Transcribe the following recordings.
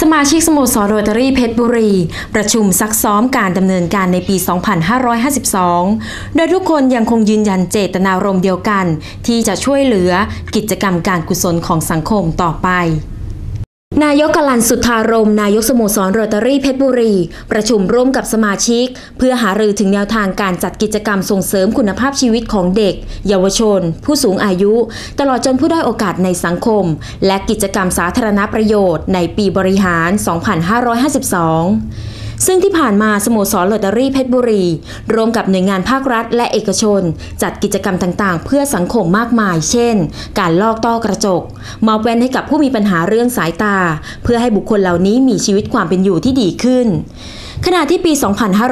สมาชิกสโมสรโรตารี่เพชรบุรี ประชุมซักซ้อมการดำเนินการในปี 2552 โดยทุกคนยังคงยืนยันเจตนารมณ์เดียวกัน ที่จะช่วยเหลือกิจกรรมการกุศลของสังคมต่อไป นายกกลันสุทธารม นายกสโมสรโรตารี่เพชรบุรี ประชุมร่วมกับสมาชิก เพื่อหารือถึงแนวทางการจัดกิจกรรมส่งเสริมคุณภาพชีวิตของเด็ก เยาวชน ผู้สูงอายุ ตลอดจนผู้ได้โอกาสในสังคม และกิจกรรมสาธารณประโยชน์ในปีบริหาร 2552 ซึ่งที่ผ่านมาสโมสรลอตเตอรี่เพชรบุรีร่วมกับหน่วยงานภาครัฐ และเอกชน จัดกิจกรรมต่างๆ เพื่อสังคมมากมาย เช่น การลอกต้อกระจก มอบแว่นให้กับผู้มีปัญหาเรื่องสายตา เพื่อให้บุคคลเหล่านี้มีชีวิตความเป็นอยู่ที่ดีขึ้น ขณะที่ปี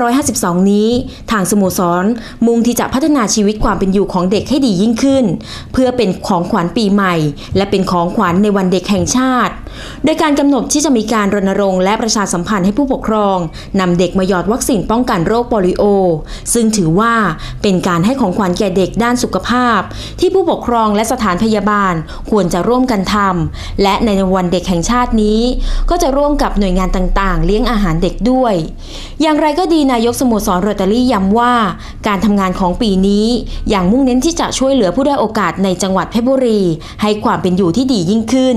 2552 นี้ ทางสโมสร มุ่งที่จะพัฒนาชีวิตความเป็นอยู่ของเด็กให้ดียิ่งขึ้น เพื่อเป็นของขวัญปีใหม่ และเป็นของขวัญในวันเด็กแห่งชาติ โดยการกำหนดที่จะมีการรณรงค์และประชาสัมพันธ์ให้ผู้ปกครองนำเด็กมาหยอดวัคซีนป้องกันโรคโปลิโอ ซึ่งถือว่าเป็นการให้ของขวัญแก่เด็กด้านสุขภาพ ที่ผู้ปกครองและสถานพยาบาลควรจะร่วมกันทำและในวันเด็กแห่งชาตินี้ ก็จะร่วมกับหน่วยงานต่างๆ เลี้ยงอาหารเด็กด้วยอย่างไรก็ดีนายกสโมสรโรตารี่ย้ำว่า การทำงานของปีนี้ อย่างมุ่งเน้นที่จะช่วยเหลือผู้ได้อยโอกาสในจังหวัดเพชรบุรี ให้ความเป็นอยู่ที่ดียิ่งขึ้น